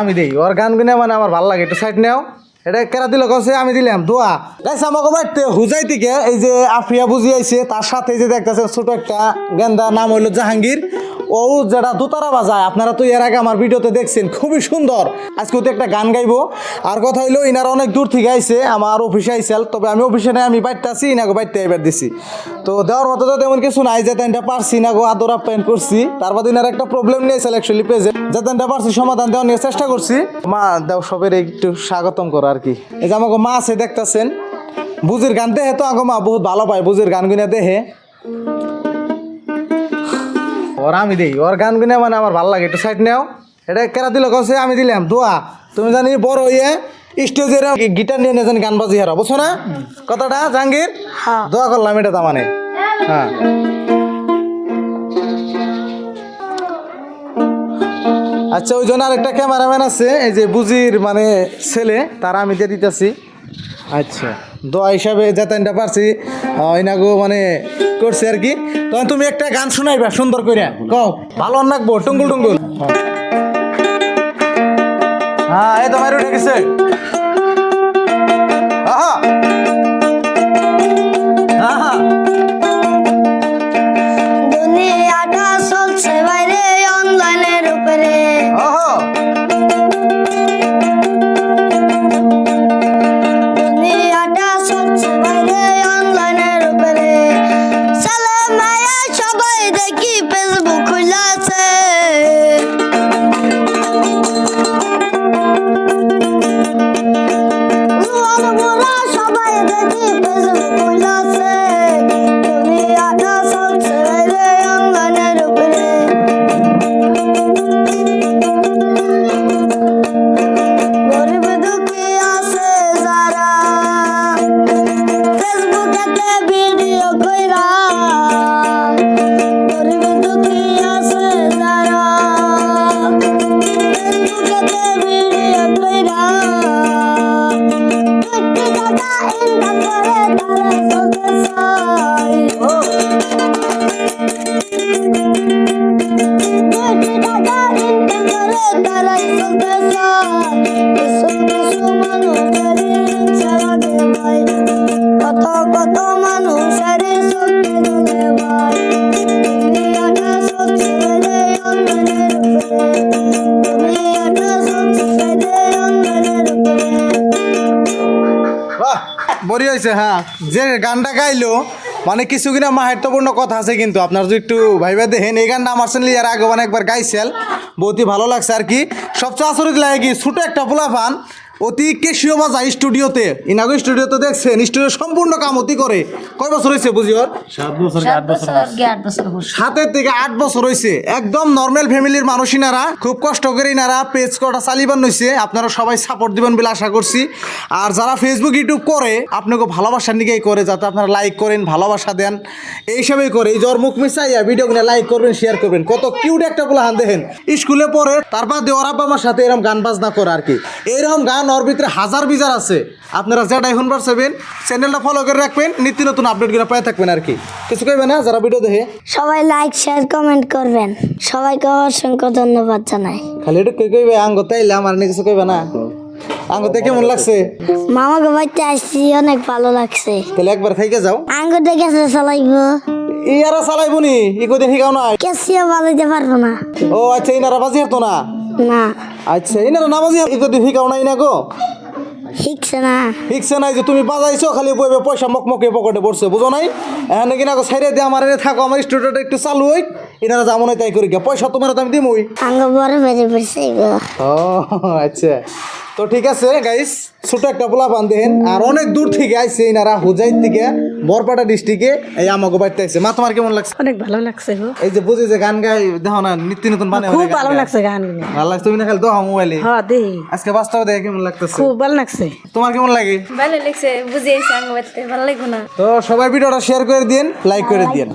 আমি দেই, ওর গান গুনে মানে আমার ভালো লাগে, একটু সাইড নেও। এটা কেরা দিল কছে আমি দিলাম, দোয়া। গাইছে আমাকে বাড়তে হুজাই থেকে এই যে আফিয়া বুঝিয়েছে তার সাথে যে দেখতেছে ছোট একটা গেন্দা, নাম হইল জাহাঙ্গীর। ও যেটা দোতারা বাজায়, আপনারা তো এর আগে আমার ভিডিওতে দেখছেন, খুবই সুন্দর। আজকে তো একটা গান গাইবো। আর কথা হইল, ইনারা অনেক দূর থেকে আইছে, আমার অফিসে আইসাল, তবে আমি অফিসে নাই, আমি বাইরতে আছি ইনাগো বাইরতে এবার দিছি। তো দেওয়ার মতো তো তেমন কিছু নাই, যে তাইনটা পারছি ইনাগো আদর আপ্যায়ন করছি। তারপর ইনার একটা প্রবলেম নিয়েছিল অ্যাকচুয়ালি পেজে যে তাইনটা পারছি, সমাধান দেওয়ার নিয়ে চেষ্টা করছি। মা, দেও সবের একটু স্বাগতম করো আর কি। এই যে আমাকে মা আছে, দেখতাছেন। বুজির গান দেহে তো আগো মা, বহুত ভালো পায় বুজির গান গুনে দেহে। ওর আমি দেই ওর গান গুনে মানে আমার ভালো লাগে একটু সাইড নেও। এটা কেরা দিল? কছে আমি দিলাম দোয়া। তুমি জানি বড় ইয়ে স্টেজের গিটার নিয়ে নিয়ে জানি গান বাজি হারা বুঝছ না? কথাটা জাহাঙ্গীর? দোয়া করলাম এটা তার মানে। হ্যাঁ। আচ্ছা ওই জন্য আরেকটা ক্যামেরাম্যান আছে এই যে বুজির মানে ছেলে তারা আমি দিয়ে দিতেছি। আচ্ছা দোয়া হিসাবে যাতানটা পারছি। ইনাগো মানে করছে আর কি। তখন তুমি একটা গান শোনাইবা, সুন্দর করে কও, ভালো নাকবো টুঙ্গুল টুঙ্গুল। হ্যাঁ এই তোমার উঠে গেছে আহা! সবাই দেখি ফেসবুক বড়ি হয়েছে হ্যাঁ। যে গানটা গাইলো মানে কিছু কিনা মাহাত্মপূর্ণ কথা আছে কিন্তু। আপনার যদি একটু ভাইবা দেখেন, এই গানটা আমার সঙ্গে এর আগে একবার গাইছেন। বহুতই ভালো লাগছে আর কি। সবচেয়ে আচরিত লাগে কি, ছোটো একটা পোলা পান অতি কেশীয় বাজা স্টুডিওতে। ইনাগো স্টুডিওতে দেখছেন স্টুডিও সম্পূর্ণ কাম অতি করে। কয় বছর হয়েছে বুঝিওর সাতের থেকে আট বছর হয়েছে একদম নর্মাল ফ্যামিলির মানুষ ইনারা। খুব কষ্ট করে ইনারা পেজ কটা চালিবান হয়েছে আপনারা সবাই সাপোর্ট দিবেন বলে আশা করছি। আর যারা ফেসবুক ইউটিউব করে আপনাকে ভালোবাসার দিকেই করে যাতে আপনারা লাইক করেন ভালোবাসা দেন। এই হিসাবেই করে। এই জ্বর মুখ মিশাইয়া ভিডিওগুলো লাইক করবেন শেয়ার করবেন। কত কিউট একটা বলে হান দেখেন। স্কুলে পড়ে তারপর দেওয়ার আব্বা আমার সাথে এরকম গান বাজনা করে আর কি। এরকম গান ওর ভিতরে হাজার বিজার আছে। আপনারা যেটা এখন পারছেন চ্যানেলটা ফলো করে রাখবেন নিত্য নতুন আপডেটগুলো পেয়ে থাকবেন আর কি। কিছু কইবে না? যারা ভিডিও দেখে সবাই লাইক শেয়ার কমেন্ট করবেন। সবাইকে অসংখ্য ধন্যবাদ জানাই। খালি একটু কই কইবে? আঙ্গ তাইলে আমার কিছু কইবে না? আঙ্গতে কেমন লাগছে? মামাকে বাড়িতে আসছি অনেক ভালো লাগছে। তাহলে একবার থেকে যাও। আঙ্গুর দেখেছে চালাইব। ইয়ারা চালাইবো নি ই কদিন শিখাও না কেসিও বাজাইতে পারব না। ও আচ্ছা ইনারা বাজি হতো না? না। আচ্ছা ইনারা না বাজি ই কদিন শিখাও না ইনা গো। শিখছে না। শিখছে নাই যে তুমি বাজাইছো খালি বইবে পয়সা মকমকে পকেটে পড়ছে বুঝো নাই? এখানে কিনা না সাইডে দিয়ে আমার এনে থাকো আমার স্টুডেন্ট একটু চালু হই ইনারা যাব নাই তাই করি। পয়সা তোমার আমি দিমই। আঙ্গ বড় বেড়ে পড়ছে ও আচ্ছা। তো ঠিক আছে গাইস ছোট একটা পোলা পান দেখেন আর অনেক দূর থেকে আইছে ইনারা হুজাই থেকে বরপাটা ডিস্ট্রিক্টে এই আমাকে বাড়িতে আইছে। মা তোমার কেমন লাগছে? অনেক ভালো লাগছে গো। এই যে বুঝি যে গান গাই দেখো না নিত্য নতুন বানে খুব ভালো লাগছে গান ভালো লাগছে তুমি না খালি দেখো মোবাইলে। হ্যাঁ দেহি আজকে বাস্তবে দেখে কেমন লাগতেছে? খুব ভালো লাগছে। তোমার কেমন লাগে? ভালো লাগছে বুঝিয়েছি আঙ্গ বাড়তে ভালো লাগবো না। তো সবাই ভিডিওটা শেয়ার করে দিন লাইক করে দিন